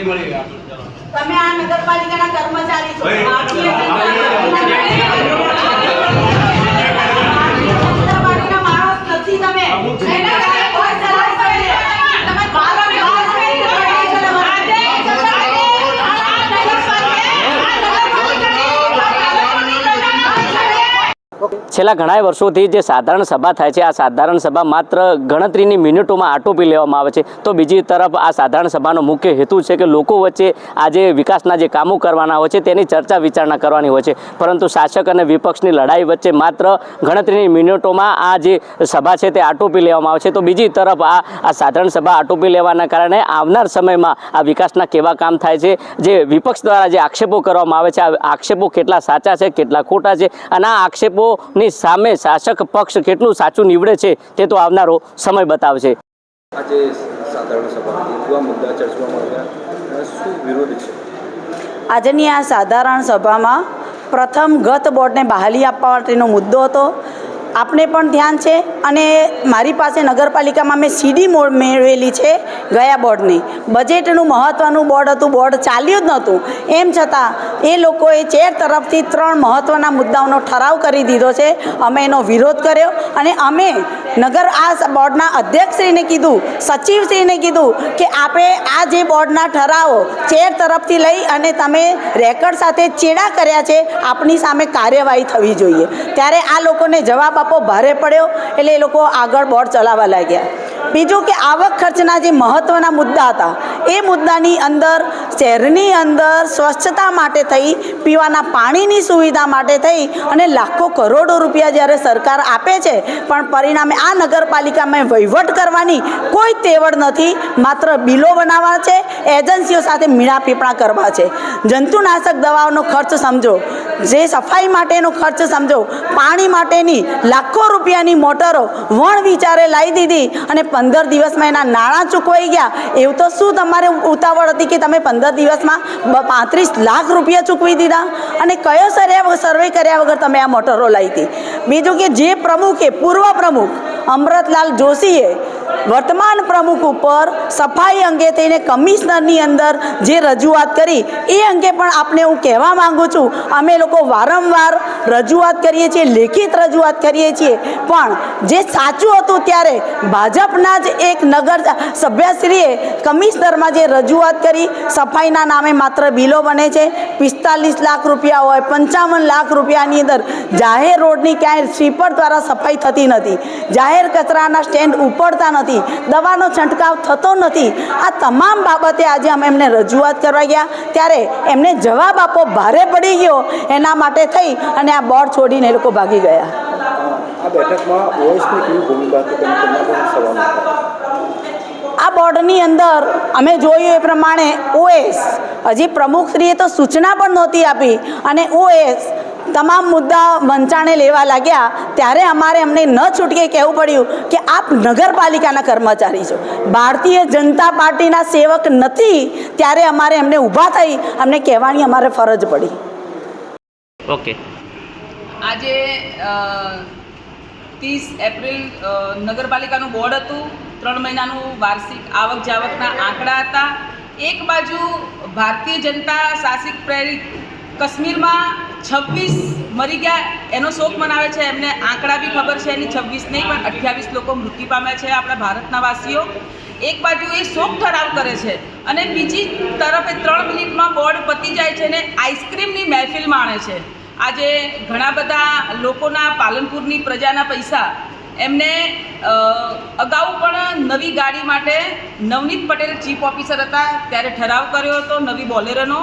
નથી મળી. તમે આ નગરપાલિકાના કર્મચારી છો ભાઈ, ભારતીય જનતા આપણે- પાર્ટીના માણસ નથી તમે અમુક એના કારણે કોઈ સલાહ કરે છે. તમે બાર અને બાર કરી છે, તમે એ છે તમારે. છેલ્લા ઘણા વર્ષોથી જે સાધારણ સભા થાય છે, આ સાધારણ સભા માત્ર ગણતરીની મિનિટોમાં આટોપી લેવામાં આવે છે. તો બીજી તરફ આ સાધારણ સભાનો મુખ્ય હેતુ છે કે લોકો વચ્ચે આ જે વિકાસના જે કામો કરવાના હોય છે, તેની ચર્ચા વિચારણા કરવાની હોય છે. પરંતુ શાસક અને વિપક્ષની લડાઈ વચ્ચે માત્ર ગણતરીની મિનિટોમાં આ જે સભા છે, તે આટોપી લેવામાં આવે છે. તો બીજી તરફ આ આ સાધારણ સભા આટોપી લેવાના કારણે આવનાર સમયમાં આ વિકાસના કેવા કામ થાય છે, જે વિપક્ષ દ્વારા જે આક્ષેપો કરવામાં આવે છે, આ આક્ષેપો કેટલા સાચા છે, કેટલા ખોટા છે અને આ આક્ષેપોની સામે શાસક પક્ષ કેટલું સાચું નીવડે છે તે તો આવનારો સમય બતાવશે. આજે સાધારણ સભા મુદ્દા ચર્ચવામાં આવ્યા. શું વિરોધ છે? આજની આ સાધારણ સભામાં પ્રથમ ગત બોર્ડને બહાલી આપવા માટેનો મુદ્દો હતો. આપને પણ ધ્યાન છે અને મારી પાસે નગરપાલિકામાં મેં સીડી મોડ મેળવેલી છે ગયા બોર્ડની. બજેટનું મહત્ત્વનું બોર્ડ હતું, બોર્ડ ચાલ્યું જ નહોતું. એમ છતાં એ લોકોએ ચેર તરફથી ત્રણ મહત્ત્વના મુદ્દાઓનો ઠરાવ કરી દીધો છે. અમે એનો વિરોધ કર્યો અને અમે નગર, આ બોર્ડના અધ્યક્ષશ્રીને કીધું, સચિવશ્રીને કીધું કે આપે આ જે બોર્ડના ઠરાવો ચેર તરફથી લઈ અને તમે રેકર્ડ સાથે ચેડા કર્યા છે, આપની સામે કાર્યવાહી થવી જોઈએ. ત્યારે આ લોકોને જવાબ આપવો ભારે પડ્યો એટલે એ લોકો આગળ બોર્ડ ચલાવવા લાગ્યા. બીજું કે આવક ખર્ચના જે મહત્ત્વના મુદ્દા હતા, એ મુદ્દાની અંદર શહેરની અંદર સ્વચ્છતા માટે થઈ, પીવાના પાણીની સુવિધા માટે થઈ અને લાખો કરોડો રૂપિયા જ્યારે સરકાર આપે છે, પણ પરિણામે આ નગરપાલિકામાં વહીવટ કરવાની કોઈ તેવડ નથી, માત્ર બિલો બનાવવા છે, એજન્સીઓ સાથે મીણાપીપણા કરવા છે. જંતુનાશક દવાઓનો ખર્ચ સમજો, જે સફાઈ માટેનો ખર્ચ સમજો, પાણી માટેની લાખો રૂપિયાની મોટરો વણ વિચારે લાવી દીધી અને પંદર દિવસમાં એના નાણાં ચૂકવાઈ ગયા. એવું તો શું તમારે ઉતાવળ હતી કે તમે પંદર દિવસમાં પાંત્રીસ લાખ રૂપિયા ચૂકવી દીધા અને કયો સર્વે સર્વે કર્યા વગર તમે આ મોટરો લાવી હતી? બીજું કે જે પ્રમુખે, પૂર્વ પ્રમુખ અમૃતલાલ જોશીએ વર્તમાન પ્રમુખ ઉપર સફાઈ અંગે થઈને કમિશનરની અંદર જે રજૂઆત કરી, એ અંગે પણ આપને હું કહેવા માગું છું, અમે લોકો વારંવાર રજૂઆત કરીએ છીએ, લેખિત રજૂઆત કરીએ છીએ. પણ જે સાચું હતું ત્યારે ભાજપના જ એક નગર સભ્યશ્રીએ કમિશનરમાં જે રજૂઆત કરી, સફાઈના નામે માત્ર બિલો બને છે, પિસ્તાલીસ લાખ રૂપિયા હોય, પંચાવન લાખ રૂપિયાની અંદર જાહેર રોડની ક્યાંય સ્વીપર દ્વારા સફાઈ થતી નથી. જાહેર કચરાના સ્ટેન્ડ ઉપડતા નથી. દવાનો છંટકાવ થતો નથી. આ તમામ બાબતે આજે અમે એમને રજૂઆત કરવા ગયા. ત્યારે એમને જવાબ આપવો ભારે પડી ગયો. એના માટે થઈ અને આ બોર્ડ છોડીને એ લોકો ભાગી ગયા. બેઠકમાં કેવી ભૂમિકા હતા? આ બોર્ડની અંદર અમે જોયું એ પ્રમાણે ઓએસ હજી પ્રમુખશ્રીએ તો સૂચના પણ નહોતી આપી. અને ઓએસ તમામ મુદ્દા વંચાણે લેવા લાગ્યા ત્યારે અમારે અમને ન છૂટકે કહેવું પડ્યું કે આપ નગરપાલિકાના કર્મચારી છો. ભારતીય જનતા પાર્ટીના સેવક નથી ત્યારે અમારે એમને ઊભા થઈ અમને કહેવાની અમારે ફરજ પડી. ઓકે. આજે ત્રીસ એપ્રિલ નગરપાલિકાનું બોર્ડ હતું. ત્રણ મહિનાનું વાર્ષિક આવક જાવકના આંકડા હતા. એક બાજુ ભારતીય જનતા શાસિત પ્રેરિત કાશ્મીરમાં છવ્વીસ મરી ગયા એનો શોક મનાવે છે. એમને આંકડા બી ખબર છે એની છવ્વીસ નહીં, પણ અઠ્યાવીસ લોકો મૃત્યુ પામ્યા છે આપણા ભારતના વાસીઓ. એક બાજુ એ શોક ઠરાવ કરે છે અને બીજી તરફે ત્રણ મિનિટમાં બોર્ડ પતી જાય છે અને આઈસ્ક્રીમની મહેફિલ માણે છે. આજે ઘણા બધા લોકોના પાલનપુરની પ્રજાના પૈસા એમને અગાઉ પણ નવી ગાડી માટે નવનીત પટેલ ચીફ ઓફિસર હતા. ત્યારે ઠરાવ કર્યો હતો નવી બોલેરોનો.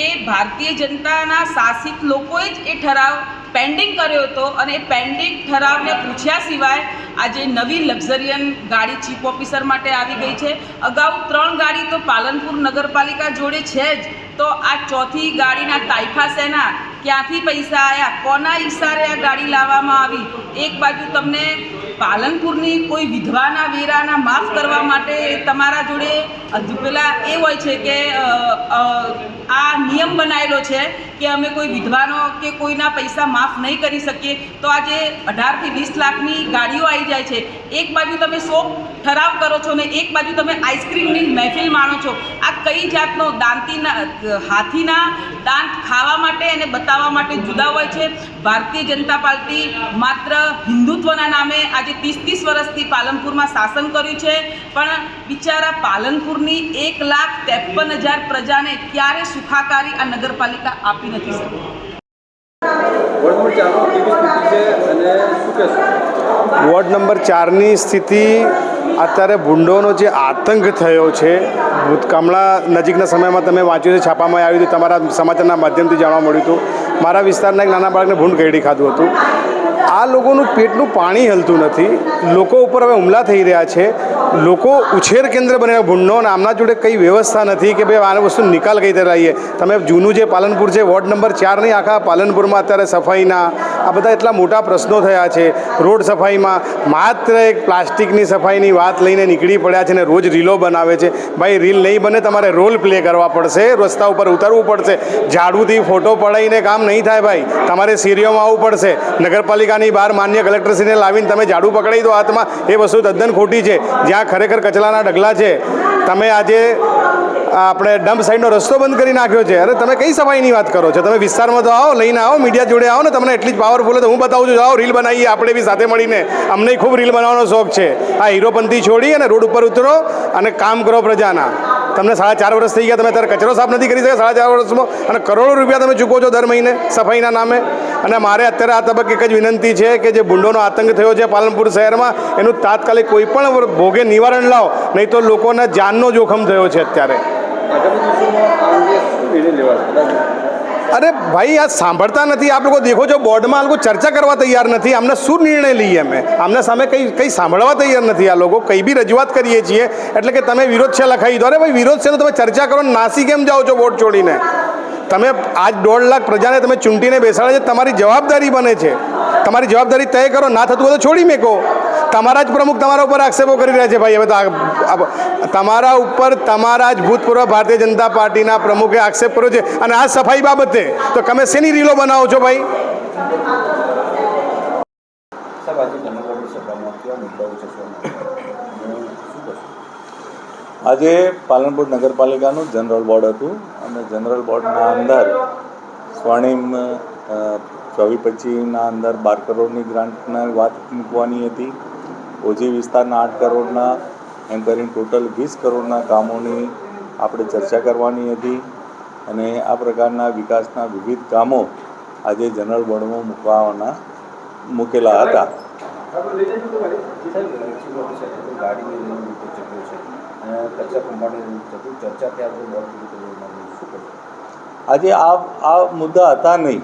એ ભારતીય જનતાના શાસિત લોકોએ જ એ ઠરાવ પેન્ડિંગ કર્યો હતો અને એ પેન્ડિંગ ઠરાવને પૂછ્યા સિવાય આજે નવી લક્ઝરિયન ગાડી ચીફ ઓફિસર માટે આવી ગઈ છે. અગાઉ ત્રણ ગાડી તો પાલનપુર નગરપાલિકા જોડે છે જ. તો આ ચોથી ગાડીના તાઇફા સેના ક્યાંથી પૈસા આવ્યા કોના ઈશારે આ ગાડી લાવવામાં આવી? એક બાજુ તમને પાલનપુરની કોઈ વિધવાના વેરાના માફ કરવા માટે તમારા જોડે પેલા એ હોય છે કે આ નિયમ બનાવેલો છે કે અમે કોઈ વિધવાનો કે કોઈના પૈસા માફ નહીં કરી શકીએ, તો આજે અઢારથી વીસ લાખની ગાડીઓ આવી જાય છે. એક બાજુ તમે શોક ઠરાવ કરો છો ને એક બાજુ તમે આઈસ્ક્રીમની મહેફિલ માણો છો. આ કઈ જાતનો દાંતીના હાથીના દાંત ખાવા માટે અને બતાવવા માટે જુદા હોય છે? ભારતીય જનતા પાર્ટી માત્ર હિન્દુત્વના નામે આજે ત્રીસ ત્રીસ વર્ષથી પાલનપુરમાં શાસન કર્યું છે પણ બિચારા પાલનપુરની એક લાખ ત્રેપન હજાર પ્રજાને ક્યારે સુખાકારી આ નગરપાલિકા આપી નથી શકી? વોર્ડ નંબર ચારની સ્થિતિ ચારની અત્યારે ભૂંડોનો જે આતંક થયો છે ભૂતકાળના નજીકના સમયમાં તમે વાંચ્યું છે, છાપામાં આવ્યું હતું, તમારા સમાચારના માધ્યમથી જાણવા મળ્યું હતું. મારા વિસ્તારના એક નાના બાળકને ભૂંડ કરડી ખાધું હતું. આ લોકોનું પેટનું પાણી હલતું નથી. લોકો ઉપર હવે હુમલા થઈ રહ્યા છે. લોકો ઉછેર કેન્દ્ર બન્યા ભૂંડનો અને આમના જોડે કંઈ વ્યવસ્થા નથી કે ભાઈ આ વસ્તુ નિકાલ કઈ રીતે લાવીએ? તમે જૂનું જે પાલનપુર છે, વોર્ડ નંબર ચાર નહીં આખા પાલનપુરમાં અત્યારે સફાઈના આ બધા એટલા મોટા પ્રશ્નો થયા છે. રોડ સફાઈમાં માત્ર એક પ્લાસ્ટિકની સફાઈની વાત લઈને નીકળી પડ્યા છે ને રોજ રીલો બનાવે છે. ભાઈ, રીલ નહીં બને, તમારે રોલ પ્લે કરવા પડશે. રસ્તા ઉપર ઉતરવું પડશે. ઝાડુથી ફોટો પડાવીને કામ નહીં થાય ભાઈ. તમારે સીરીઓમાં આવવું પડશે. નગરપાલિકાની બહાર માન્ય કલેક્ટરશ્રીને લાવીને તમે ઝાડુ પકડાવી દો હાથમાં. એ વસ્તુ તદ્દન ખોટી છે. જ્યાં ખરેખર કચરાના ડગલા છે. તમે આજે આપણે ડમ્પ સાઈડનો રસ્તો બંધ કરી નાખ્યો છે. અરે તમે કઈ સફાઈની વાત કરો છો? તમે વિસ્તારમાં તો આવો, લઈને આવો મીડિયા જોડે આવો ને તમને એટલી જ પાવરફુલ તો હું બતાવું છું આવો રીલ બનાવીએ આપણે બી સાથે મળીને. અમને ખૂબ રીલ બનાવવાનો શોખ છે. આ હીરોપંથી છોડી અને રોડ ઉપર ઉતરો અને કામ કરો પ્રજાના. તમને સાડા ચાર વર્ષ થઈ ગયા, તમે અત્યારે કચરો સાફ નથી કરી શક્યા, સાડા ચાર વર્ષમાં. અને કરોડો રૂપિયા તમે ચૂકો છો દર મહિને સફાઈના નામે. અને મારે અત્યારે આ તબક્કે એક જ વિનંતી છે કે જે ભૂંડોનો આતંક થયો છે પાલનપુર શહેરમાં, એનું તાત્કાલિક કોઈ પણ ભોગે નિવારણ લાવો. નહીં તો લોકોના જાનનો જોખમ થયો છે અત્યારે. અરે ભાઈ, આ સાંભળતા નથી. આપ લોકો દેખો છો, બોર્ડમાં આ લોકો ચર્ચા કરવા તૈયાર નથી. આમને શું નિર્ણય લઈએ અમે? આમના સામે કંઈ કંઈ સાંભળવા તૈયાર નથી આ લોકો. કંઈ બી રજૂઆત કરીએ છીએ. એટલે કે તમે વિરોધ છે લખાઈ દો. અરે ભાઈ, વિરોધ છે તમે ચર્ચા કરો નાસી કેમ જાઓ છો બોર્ડ છોડીને તમે આજ દોઢ લાખ પ્રજાને તમે ચૂંટીને બેસાડે છે, તમારી જવાબદારી બને છે. તમારી જવાબદારી તય કરો, ના થતું હોય તો છોડી મેકો. તમારા જ પ્રમુખ તમારા ઉપર આક્ષેપો કરી રહ્યા છે ભાઈ. હવે તો તમારા ઉપર તમારા જ ભૂતપૂર્વ ભારતીય જનતા પાર્ટીના પ્રમુખે આક્ષેપ કર્યો છે. અને આ સફાઈ બાબતે તો તમે શેની રીલો બનાવો છો ભાઈ? આજે પાલનપુર નગરપાલિકાનું જનરલ બોર્ડ હતું અને જનરલ બોર્ડના અંદર સ્વર્ણિમ ચોવી પચીસના અંદર બાર કરોડની ગ્રાન્ટના વાત મૂકવાની હતી. ઓજી વિસ્તારના આઠ કરોડના એમ કરીને ટોટલ વીસ કરોડના કામોની આપણે ચર્ચા કરવાની હતી અને આ પ્રકારના વિકાસના વિવિધ કામો આજે જનરલ બોર્ડમાં મૂકવાના મૂકેલા હતા. આજે આ આ મુદ્દા હતા નહીં.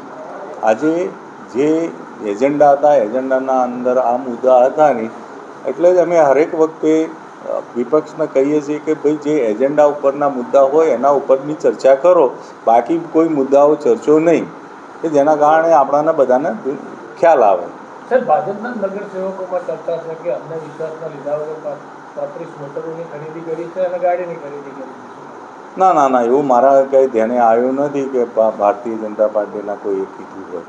આજે જે એજન્ડા હતા, એજન્ડાના અંદર આ મુદ્દા હતા નહીં. એટલે જ અમે હરેક વખતે વિપક્ષને કહીએ છીએ કે ભાઈ જે એજન્ડા ઉપરના મુદ્દા હોય એના ઉપરની ચર્ચા કરો. બાકી કોઈ મુદ્દાઓ ચર્ચો નહીં. કે જેના કારણે આપણાને બધાને ખ્યાલ આવે. સર ભાજપના નગરસેવકોમાં ચર્ચા છે કે અમને વિશ્વાસમાં લીધા વગર પાંત્રીસ મોટરોની ખરીદી કરી છે અને ગાડીની ખરીદી કરી છે. ના ના ના એવું મારા કંઈ ધ્યાને આવ્યું નથી કે ભારતીય જનતા પાર્ટીના કોઈ એક કીધું હોય.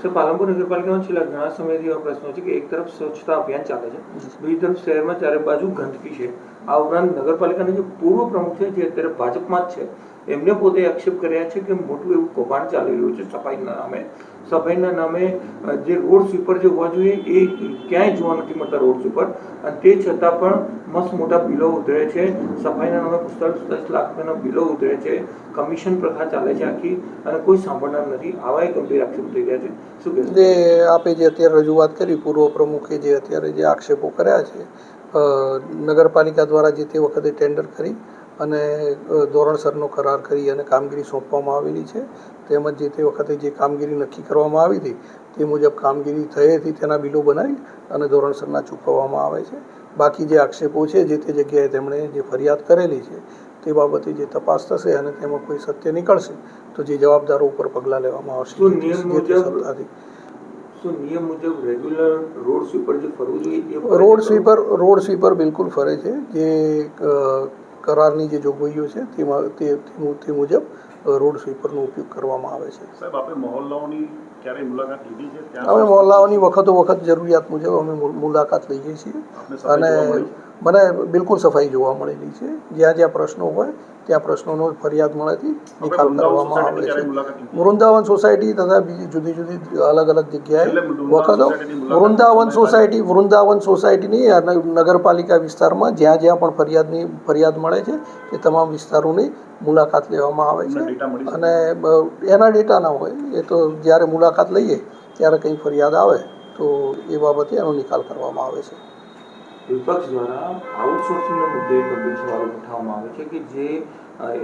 સર પાલનપુર નગરપાલિકામાં છેલ્લા ઘણા સમયથી એવા પ્રશ્નો છે કે એક તરફ સ્વચ્છતા અભિયાન ચાલે છે બીજી તરફ શહેરમાં ચારે બાજુ ગંદકી છે આ ઉપરાંત નગરપાલિકાના જે પૂર્વ પ્રમુખ છે જે અત્યારે ભાજપમાં જ છે એમને પોતે આક્ષેપ કર્યા છે કે મોટું એવું કૌભાંડ ચાલી રહ્યું છે સફાઈના નામે સફાઈના નામે જે રોડ્સ ઉપર જે હોવા જોઈએ, એ ક્યાંય જોવા નથી મળતા રોડ્સ ઉપર. અને તે છતાં પણ મસ્ત મોટા બિલો ઉતરે છે. સફાઈના નામે પિસ્તાલીસ દસ લાખ રૂપિયાના બિલો ઉતરે છે. કમિશન પ્રથા ચાલે છે આખી અને કોઈ સાંભળનાર નથી. આવા ગંભીર આક્ષેપ થઈ રહ્યા છે. શું કે જે આપે જે અત્યારે રજૂઆત કરી, પૂર્વ પ્રમુખે જે અત્યારે જે આક્ષેપો કર્યા છે નગરપાલિકા દ્વારા જે તે વખતે ટેન્ડર કરી અને ધોરણસરનો કરાર કરી અને કામગીરી સોંપવામાં આવેલી છે. તેમજ જે તે વખતે જે કામગીરી નક્કી કરવામાં આવી હતી તે મુજબ કામગીરી થઈ હતી તેના બિલો બનાવી અને ધોરણસરના ચૂકવવામાં આવે છે. બાકી જે આક્ષેપો છે જે તે જગ્યાએ તેમણે જે ફરિયાદ કરેલી છે તે બાબતે જે તપાસ થશે અને તેમાં કોઈ સત્ય નીકળશે તો જે જવાબદારો ઉપર પગલાં લેવામાં આવશે. નિયમ મુજબ રેગ્યુલર રોડ સ્વીપર જે ફરવું જોઈએ રોડ સ્વીપર રોડ સ્વીપર બિલકુલ ફરે છે. જે કરારની જે જોગવાઈઓ છે તેમાં તે તે મુજબ રોડ સ્વીપરનો ઉપયોગ કરવામાં આવે છે. સાહેબ આપણે મહોલ્લાઓની ક્યારેય મુલાકાત લીધી છે? અમે મોહલ્લાઓની વખતો વખત જરૂરિયાત મુજબ અમે મુલાકાત લઈએ છીએ. અને? મને બિલકુલ સફાઈ જોવા મળેલી છે. જ્યાં જ્યાં પ્રશ્નો હોય ત્યાં પ્રશ્નોનો ફરિયાદ મળેથી નિકાલ કરવામાં આવે છે. વૃંદાવન સોસાયટી તથા બીજી જુદી જુદી અલગ અલગ જગ્યાએ વખતો વૃંદાવન સોસાયટી વૃંદાવન સોસાયટીની અને નગરપાલિકા વિસ્તારમાં જ્યાં જ્યાં પણ ફરિયાદની ફરિયાદ મળે છે તે તમામ વિસ્તારોની મુલાકાત લેવામાં આવે છે? અને એના ડેટા ના હોય એ તો જ્યારે મુલાકાત લઈએ ત્યારે કંઈ ફરિયાદ આવે તો એ બાબતે એનો નિકાલ કરવામાં આવે છે. વિપક્ષ દ્વારા આઉટસોર્સિંગના મુદ્દે ગંભીર સવાલો ઉઠાવવામાં આવે છે કે જે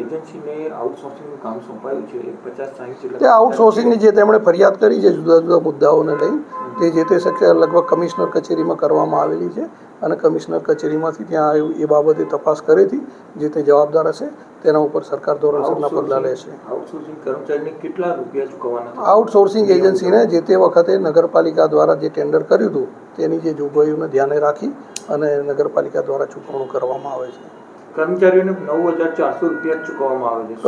એજન્સીને આઉટસોર્સિંગનું કામ સોંપાયું છે પચાસ સાહીઠ જેટલા આઉટસોર્સિંગની જે તેમણે ફરિયાદ કરી છે જુદા જુદા મુદ્દાઓને લઈ, તે જે તે શક્ય લગભગ કમિશનર કચેરીમાં કરવામાં આવેલી છે અને કમિશનર કચેરીમાંથી ત્યાં એ- બાબતે તપાસ કરેથી જે તે જવાબદાર હશે. તેના ઉપર સરકાર ધોરણસરના પગલાં લેશે આઉટસોર્સિંગ કર્મચારીને કેટલા રૂપિયા ચૂકવવાના આઉટસોર્સિંગ એજન્સીને જે તે વખતે નગરપાલિકા દ્વારા જે ટેન્ડર કર્યું હતું તેની જે જોગવાઈઓને ધ્યાને રાખી અને નગરપાલિકા દ્વારા ચૂકવણું કરવામાં આવે છે. કર્મચારીઓને નવ હજાર ચારસો રૂપિયા ચૂકવવામાં આવે છે.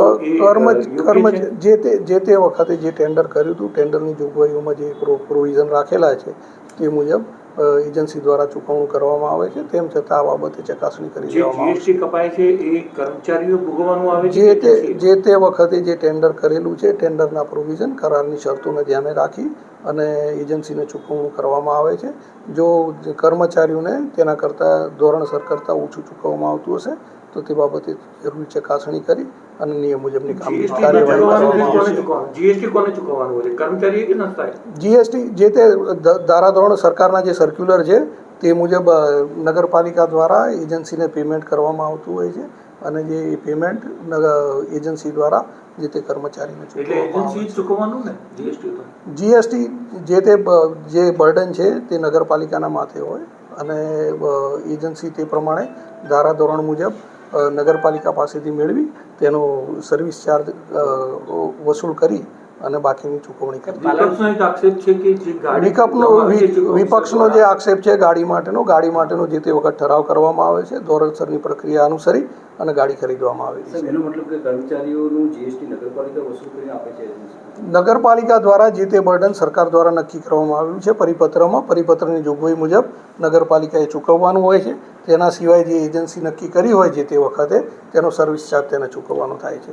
છે? જે તે જે તે વખતે જે ટેન્ડર કર્યું હતું ટેન્ડરની જોગવાઈઓમાં જે પ્રો- પ્રોવિઝન રાખેલા છે તે મુજબ એજન્સી દ્વારા ચૂકવણું કરવામાં આવે છે. તેમ છતાં આ બાબતે ચકાસણી કરી દેવામાં કપાય છે એ કર્મચારીઓ ભોગવવાનું આવે છે જે તે જે તે વખતે જે ટેન્ડર કરેલું છે ટેન્ડરના પ્રોવિઝન કરારની શરતોને ધ્યાને રાખી અને એજન્સીને ચૂકવણું કરવામાં આવે છે. જો કર્મચારીઓને તેના કરતાં ધોરણસર કરતાં ઓછું ચૂકવવામાં આવતું હશે તો તે બાબતે જરૂરી ચકાસણી કરી અને નિયમ મુજબની કાર્યવાહી? જીએસટી જે તે ધારાધોરણ સરકારના જે સર્ક્યુલર છે તે મુજબ નગરપાલિકા દ્વારા એજન્સીને પેમેન્ટ કરવામાં આવતું હોય છે અને જે પેમેન્ટ એજન્સી દ્વારા જે તે કર્મચારીને ચૂકવવાનું ને જીએસટી જે તે જે બર્ડન છે તે નગરપાલિકાના માથે હોય અને એજન્સી તે પ્રમાણે ધારાધોરણ મુજબ નગરપાલિકા પાસેથી મેળવી તેનો સર્વિસ ચાર્જ વસૂલ કરી અને બાકીની ચૂકવણી કરી. વિપક્ષનો એક આક્ષેપ છે કે જે વિકપનો વિપક્ષનો આક્ષેપ છે ગાડી માટેનો ગાડી માટેનો જે તે વખત ઠરાવ કરવામાં આવે છે ધોરણસરની પ્રક્રિયા અનુસરી અને ગાડી ખરીદવામાં આવે છે. એનો મતલબ કે કર્મચારીઓનું જીએસટી નગરપાલિકા વસૂલ કરીને આપે છે? નગરપાલિકા દ્વારા જે તે બર્ડન સરકાર દ્વારા નક્કી કરવામાં આવ્યું છે પરિપત્રમાં પરિપત્રની જોગવાઈ મુજબ નગરપાલિકાએ ચૂકવવાનું હોય છે. તેના સિવાય જે એજન્સી નક્કી કરી હોય જે તે વખતે તેનો સર્વિસ ચાર્જ તેને ચૂકવવાનો થાય છે.